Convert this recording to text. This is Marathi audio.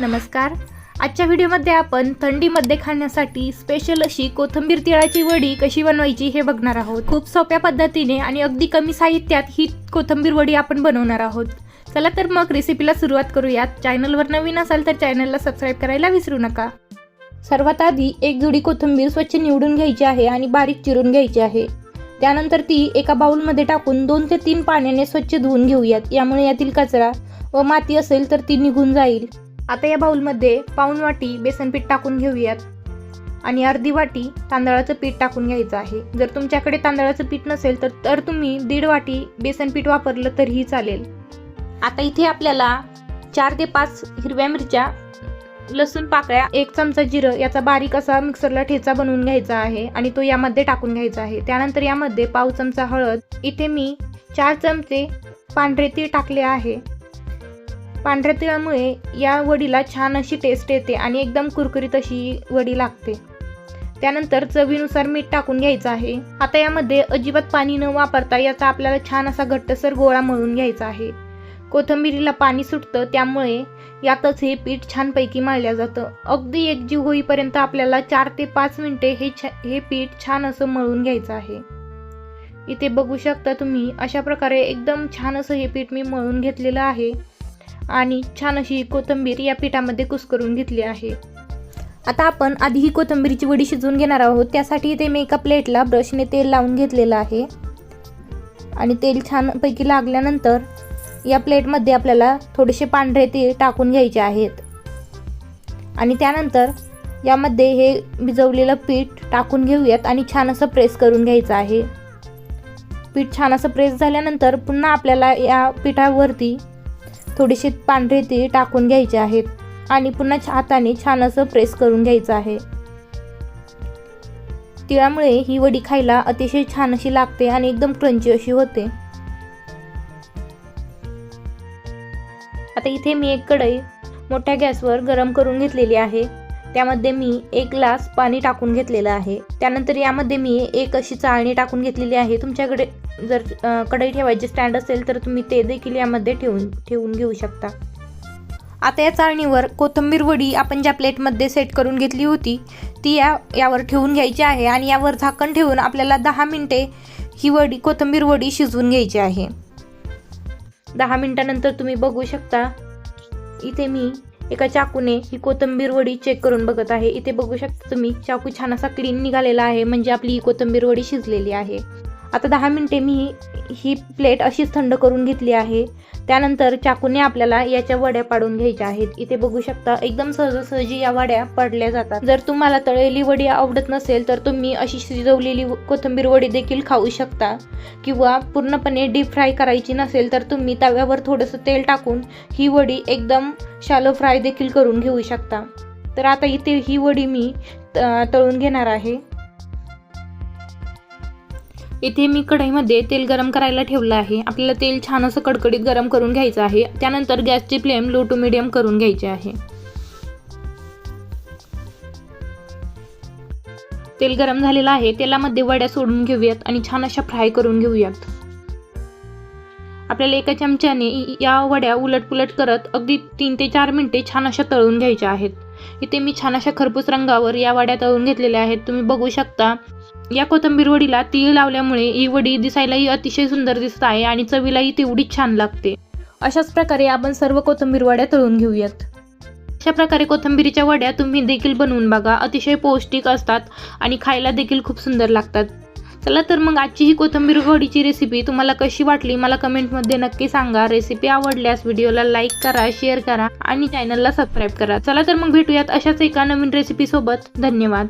नमस्कार. आजच्या व्हिडिओमध्ये आपण थंडीमध्ये खाण्यासाठी स्पेशल अशी कोथिंबीर तिळाची वडी कशी बनवायची हे बघणार आहोत. खूप सोप्या पद्धतीने आणि अगदी कमी साहित्यात ही कोथिंबीर वडी आपण बनवणार आहोत. चला तर मग रेसिपीला सुरुवात करूयात. चॅनलवर नवीन असाल तर चॅनलला सबस्क्राईब करायला विसरू नका. सर्वात आधी एक जुडी कोथिंबीर स्वच्छ निवडून घ्यायची आहे आणि बारीक चिरून घ्यायची आहे. त्यानंतर ती एका बाउलमध्ये टाकून दोन ते तीन पाण्याने स्वच्छ धुवून घेऊयात. यामुळे यातील कचरा व माती असेल तर ती निघून जाईल. आता या बाऊलमध्ये पाऊण वाटी बेसन पीठ टाकून घेऊयात. आणि अर्धी वाटी तांदळाचं पीठ टाकून घ्यायचं आहे. जर तुमच्याकडे तांदळाचं पीठ नसेल तर तर तुम्ही दीड वाटी बेसन पीठ वापरलं तरीही चालेल. आता इथे आपल्याला चार ते पाच हिरव्या मिरच्या लसूण पाकळ्या एक चमचा जिरं याचा बारीक असा मिक्सरला ठेचा बनवून घ्यायचा आहे आणि तो यामध्ये टाकून घ्यायचा आहे. त्यानंतर यामध्ये पाव चमचा हळद इथे मी चार चमचे पांढरे तीळ टाकले आहे. पांढऱ्या तिळामुळे या वडीला छान अशी टेस्ट येते आणि एकदम कुरकुरीत अशी वडी लागते. त्यानंतर चवीनुसार मीठ टाकून घ्यायचं आहे. आता यामध्ये अजिबात पाणी न वापरता याचा आपल्याला छान असा घट्टसर गोळा मळून घ्यायचा आहे. कोथिंबिरीला पाणी सुटतं त्यामुळे यातच हे पीठ छानपैकी मळल्या जातं. अगदी एकजीव होईपर्यंत आपल्याला चार ते पाच मिनिटे हे छ हे पीठ छान असं मळून घ्यायचं आहे. इथे बघू शकता तुम्ही अशा प्रकारे एकदम छान असं हे पीठ मी मळून घेतलेलं आहे. आणि छान अशी कोथिंबीर या पिठामध्ये कुस्करून घेतली आहे. आता आपण आधी ही कोथिंबीरची वडी शिजवून घेणार आहोत. त्यासाठी इथे मी एका प्लेटला ब्रशने तेल लावून घेतलेलं आहे. आणि तेल छानपैकी लागल्यानंतर या प्लेटमध्ये आपल्याला थोडेसे पांढरे तीळ टाकून घ्यायचे आहेत. आणि त्यानंतर यामध्ये हे भिजवलेलं पीठ टाकून घेऊयात आणि छान असं प्रेस करून घ्यायचं आहे. पीठ छान असं प्रेस झाल्यानंतर पुन्हा आपल्याला या पिठावरती थोडीशी पांढरे ती टाकून घ्यायची आहेत आणि पुन्हा हाताने छान असं प्रेस करून घ्यायचं आहे. तिळामुळे ही वडी खायला अतिशय छान अशी लागते आणि एकदम क्रंची अशी होते. आता इथे मी एक कढई मोठ्या गॅसवर गरम करून घेतलेली आहे. त्यामध्ये मी एक ग्लास पाणी टाकून घेतलेलं आहे. त्यानंतर यामध्ये मी एक अशी चाळणी टाकून घेतलेली आहे. तुमच्याकडे जर कढई ठेवायची स्टँड असेल तर तुम्ही ते देखील यामध्ये ठेवून ठेवून घेऊ शकता. आता या चाळणीवर कोथिंबीर वडी आपण ज्या प्लेटमध्ये सेट करून घेतली होती ती या यावर ठेवून घ्यायची आहे आणि यावर झाकण ठेवून आपल्याला दहा मिनटे ही वडी कोथिंबीर वडी शिजवून घ्यायची आहे. दहा मिनटानंतर तुम्ही बघू शकता इथे मी एका चाकूने ही कोथिंबीर वडी चेक करून बघत आहे. इथे बघू शकता तुम्ही चाकू छान असा क्लीन निघालेला आहे. म्हणजे आपली ही कोथिंबीर वडी शिजलेली आहे. आता दहा मिनटे मी ही प्लेट अशीच थंड करून घेतली आहे. त्यानंतर चाकूने आपल्याला याच्या वड्या पाडून घ्यायच्या आहेत. इथे बघू शकता एकदम सहजासहजी या वड्या पडल्या जातात. जर तुम्हाला तळलेली वडी आवडत नसेल तर तुम्ही अशी शिजवलेली कोथिंबीर वडी देखील खाऊ शकता. किंवा पूर्णपणे डीप फ्राय करायची नसेल तर तुम्ही तव्यावर थोडंसं तेल टाकून ही वडी एकदम शालो फ्राय देखील करून घेऊ शकता. तर आता इथे ही वडी मी तळून घेणार आहे. इथे मी कढईमध्ये तेल गरम करायला ठेवलं आहे. आपल्याला तेल छान असं कडकडीत गरम करून घ्यायचं आहे. त्यानंतर गॅसची फ्लेम लो टू मिडियम करून घ्यायची आहे. तेल गरम झालेलं आहे. तेलामध्ये वड्या सोडून घेऊयात आणि छान अशा फ्राय करून घेऊयात. आपल्याला एका चमच्याने या वड्या उलटपुलट करत अगदी तीन ते चार मिनिटे छान अशा तळून घ्यायच्या आहेत. इथे मी छान अशा खरपूस रंगावर या वड्या तळून घेतलेल्या आहेत. तुम्ही बघू शकता या कोथिंबीर वडीला तीळ लावल्यामुळे ही वडी दिसायलाही अतिशय सुंदर दिसत आहे आणि चवीलाही तेवढीच छान लागते. अशाच प्रकारे आपण सर्व कोथंबीर वड्या तळून घेऊयात. अशा प्रकारे कोथिंबीरीच्या वड्या तुम्ही देखील बनवून बघा. अतिशय पौष्टिक असतात आणि खायला देखील खूप सुंदर लागतात. चला तर मग आजची ही कोथिंबीर घोडीची रेसिपी तुम्हाला कशी वाटली मला कमेंटमध्ये नक्की सांगा. रेसिपी आवडल्यास व्हिडिओला लाईक करा शेअर करा आणि चॅनलला सबस्क्राईब करा. चला तर मग भेटूयात अशाच एका नवीन रेसिपी सोबत. धन्यवाद.